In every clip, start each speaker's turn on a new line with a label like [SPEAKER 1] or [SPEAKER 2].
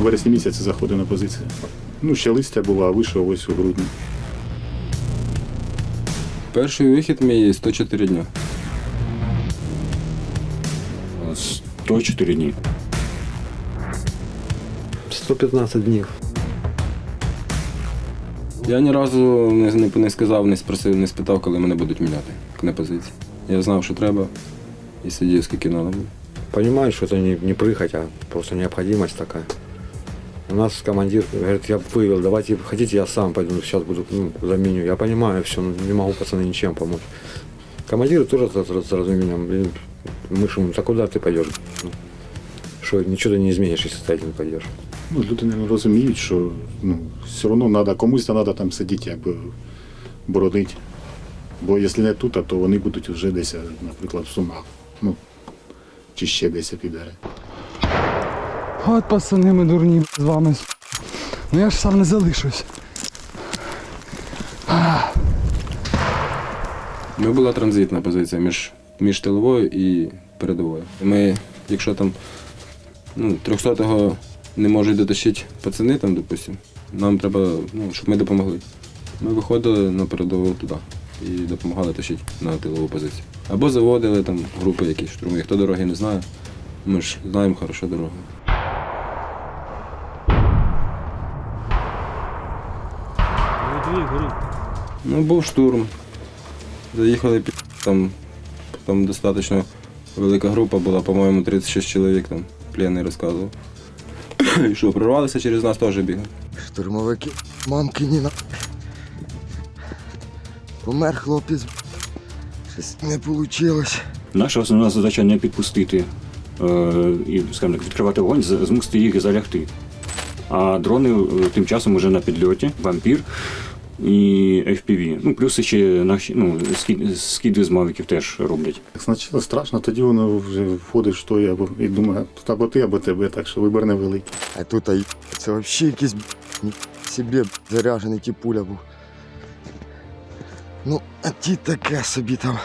[SPEAKER 1] вересні місяці заходив на позицію. Ну, ще листя було, а вийшов ось у грудні.
[SPEAKER 2] Перший вихід мій 104 дня.
[SPEAKER 3] 104 дні.
[SPEAKER 4] 115 днів.
[SPEAKER 2] Я ні разу не, не, не сказав, не спросив, не спитав, коли мене будуть міняти на позиції. Я знав, що треба, і сидів, скільки треба було.
[SPEAKER 4] Понимаю, что это не, не прыгать, а просто необходимость такая. У нас командир говорит, я вывел, давайте, хотите, я сам пойду, сейчас буду, ну, заменю. Я понимаю все, не могу пацаны ничем помочь. Командиры тоже с, с, с разумением, блин, мы ж ему, а куда ты пойдешь? Ну, Что, ничего ты не изменишь, если ты один пойдешь.
[SPEAKER 1] Ну, люди не розуміють, що ну, все одно треба комусь треба там сидіти, якби боронити. Бо якщо не тут, то вони будуть вже десь, наприклад, в Сумах. Ну, чи ще десь піде.
[SPEAKER 5] От пацани, ми дурні з вами. Ну я ж сам не залишусь.
[SPEAKER 2] Ми була транзитна позиція між, між тиловою і передовою. Ми, якщо там ну, 300-го не можуть дотащити пацани, там, допустим, нам треба, ну, щоб ми допомогли. Ми виходили на передову туди і допомагали тащити на тилову позицію. Або заводили там групи якісь штурмові. Хто дороги не знає, ми ж знаємо хорошо дорогу. Ну, був штурм. Заїхали під там, там достатньо велика група була, по-моєму, 36 чоловік там пленний розказував. І що, прорвалися через нас теж бігали.
[SPEAKER 6] Штурмовики, мамкині на. Помер хлопець. Щось не вийшло.
[SPEAKER 3] Наша основна задача не підпустити е, і, скажімо так, відкривати вогонь, змусити їх залягти. А дрони е, тим часом вже на підльоті, вампір і FPV. Ну, плюс ще наші ну, скид, скиди з мавіків теж роблять.
[SPEAKER 1] Спочатку страшно, тоді воно вже входиш в той, або і думає, тут або ти, або тебе, так що вибір невеликий.
[SPEAKER 6] А тут а, це взагалі якийсь собі заряжений тіпуля був. Ну, а ті таке собі там.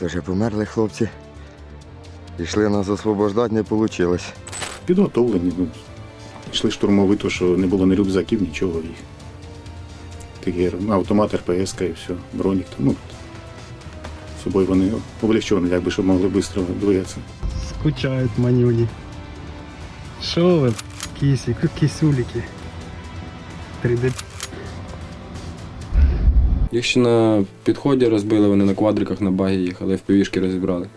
[SPEAKER 6] Тож померли хлопці. Пішли нас освобождати, не вийшло.
[SPEAKER 1] Підготовлені. Йшли штурмови, то що не було ні рюкзаків, нічого їх. Такі ну, автомат, РПС і все, бронік. Ну, з собою вони облегчені, якби щоб могли швидко двигатися.
[SPEAKER 7] скучают манюни. Шо вы, киси, кисюлики. 3D
[SPEAKER 2] Їх ще на підході розбили, вони на квадриках на багі їхали, в півішки розібрали.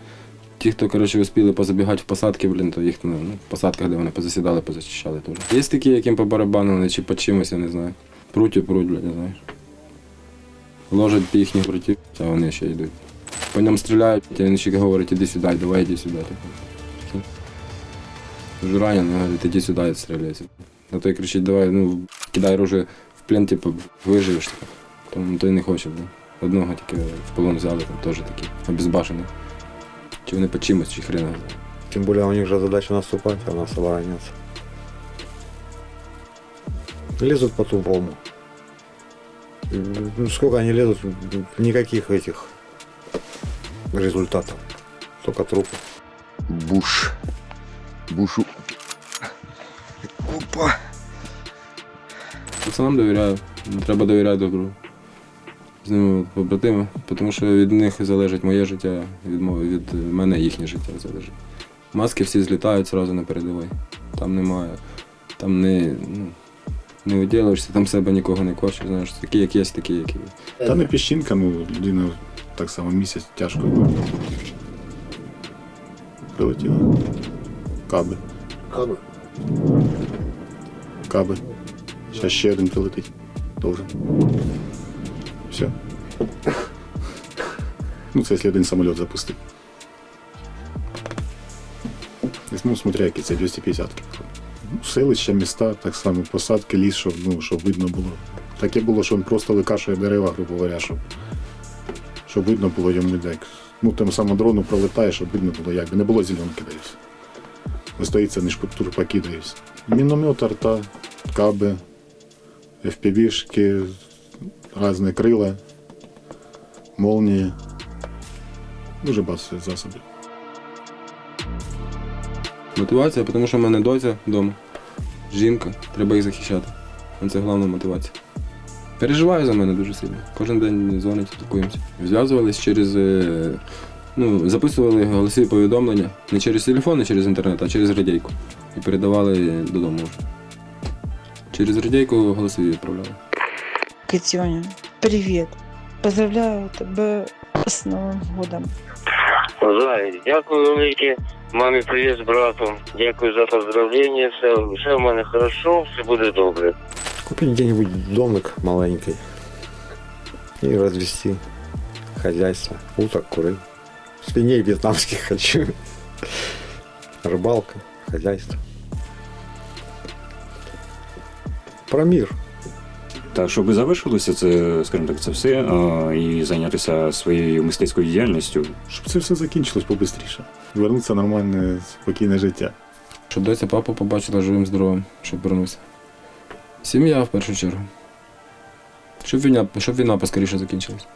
[SPEAKER 2] Ті, хто коротше, успіли позабігати в посадки, блін, то їх ну, в посадках, де вони позасідали, позачищали теж. Є такі, яким побарабанили, чи по чимось, я не знаю. Пруть і пруть, блядь, знаєш. Ложать їхні прутів, а вони ще йдуть. По ньому стріляють, а він ще говорить, іди сюди, давай, іди сюди. Типу. Вже ранений, говорить, іди сюди, відстріляйся. А той кричить, давай, ну, кидай оружие в плен, типу, виживеш. Типу. Тому той не хоче, блін. Одного тільки в полон взяли, там теж такий, обезбашений. Чи вони по чимось, чи хрена. знає.
[SPEAKER 4] Тем более у них же задача наступать, а у нас обороняться. Лезут по-тупому. Ну, сколько они лезут, никаких этих результатов. Только трупы.
[SPEAKER 6] Буш. Бушу. Опа.
[SPEAKER 2] Пацанам довіряю, не треба довіряти добру. З ними побратими, тому що від них залежить моє життя, від, від мене їхнє життя залежить. Маски всі злітають одразу на передовій. Там немає. Там не, ну, не виділишся, там себе нікого не корчиш, знаєш, такі, як є, такі, як є.
[SPEAKER 1] Та не піщинка, ну людина так само місяць тяжко. Прилетіла. Каби.
[SPEAKER 4] Кабы.
[SPEAKER 1] Каби. Зараз ще один прилетить. Должен. Все. Ну, це якщо один самоліт запустить. Десь, Ну, смотря, які це 250 Ну, Селища, міста, так само, посадки, ліс, щоб, ну, щоб видно було. Таке було, що він просто викашує дерева, грубо говоря, щоб, щоб видно було йому як. Ну, тим самим дрону пролетає, щоб видно було, як би не було зеленки десь. Остається не шпуттур покидаєш. Міномет, арта, каби, FPV-шки, різні крила, молнії. Дуже багато засобів.
[SPEAKER 2] Мотивація, тому що в мене доця вдома, жінка, треба їх захищати. Це головна мотивація. Переживаю за мене дуже сильно. Кожен день дзвонить, спілкуємося. Зв'язувались через. е, Ну, записували голосові повідомлення не через телефон, не через інтернет, а через радійку. І передавали додому. Через радійку голосові відправляли.
[SPEAKER 8] Катюня, привет. Поздравляю тебе з Новим годом.
[SPEAKER 9] Зай, дякую велике. Мамі привіт з братом. Дякую за поздравлення. Все, все в мене хорошо, все буде добре.
[SPEAKER 4] Купить где-нибудь домик маленький и развести хозяйство. Уток, куры. Свиней вьетнамских хочу. Рыбалка, хозяйство. Про мир.
[SPEAKER 3] Та щоб завершилося це, скажімо так, це все, а, і зайнятися своєю мистецькою діяльністю,
[SPEAKER 1] Щоб це все закінчилось побистріше. Вернутися нормальне, спокійне життя.
[SPEAKER 2] Щоб доця папу побачила живим, здоровим, щоб вернувся. Сім'я в першу чергу. Щоб війна, щоб війна поскоріше закінчилась.